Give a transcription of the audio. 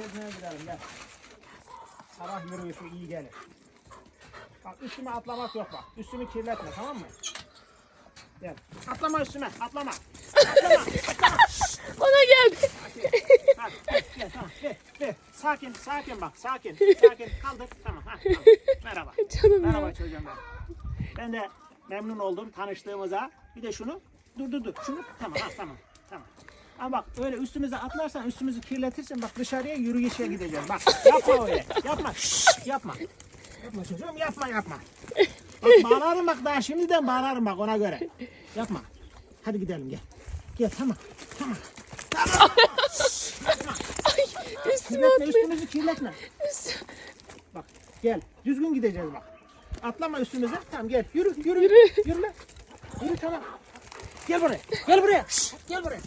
Gezmeye gidelim gel. Sabah yürüyüşü iyi gelir. Bak üstüme atlamak yok bak. Üstümü kirletme tamam mı? Gel. Atlama üstüme atlama. Atlama. Bana geldi. Hadi gel, gel tamam gel, gel. Sakin sakin bak sakin. Sakin kaldır tamam. Ha, tamam. Merhaba. Canım Merhaba ya. çocuğum benim. Ben de memnun oldum tanıştığımıza. Bir de şunu dur dur dur. Şunu tamam ha tamam. Tamam. Ama bak öyle üstümüze atlarsan üstümüzü kirletirsin. Bak dışarıya yürüyüşe gideceğiz. Bak yapma öyle. Yapma. Şşş, yapma. Yapma çocuğum yapma yapma. Bak bağlarım bak daha şimdiden bağlarım bak ona göre. Yapma. Hadi gidelim gel. Gel tamam. Tamam. Tamam. Üstüme Kirletme atlıyor. üstümüzü kirletme. Üst- Bak gel. Düzgün gideceğiz bak. Atlama üstümüze. Tamam gel. Yürü yürü. Yürü. Yürü lan. Yürü tamam. Gel buraya. Gel buraya. Şşt, gel buraya.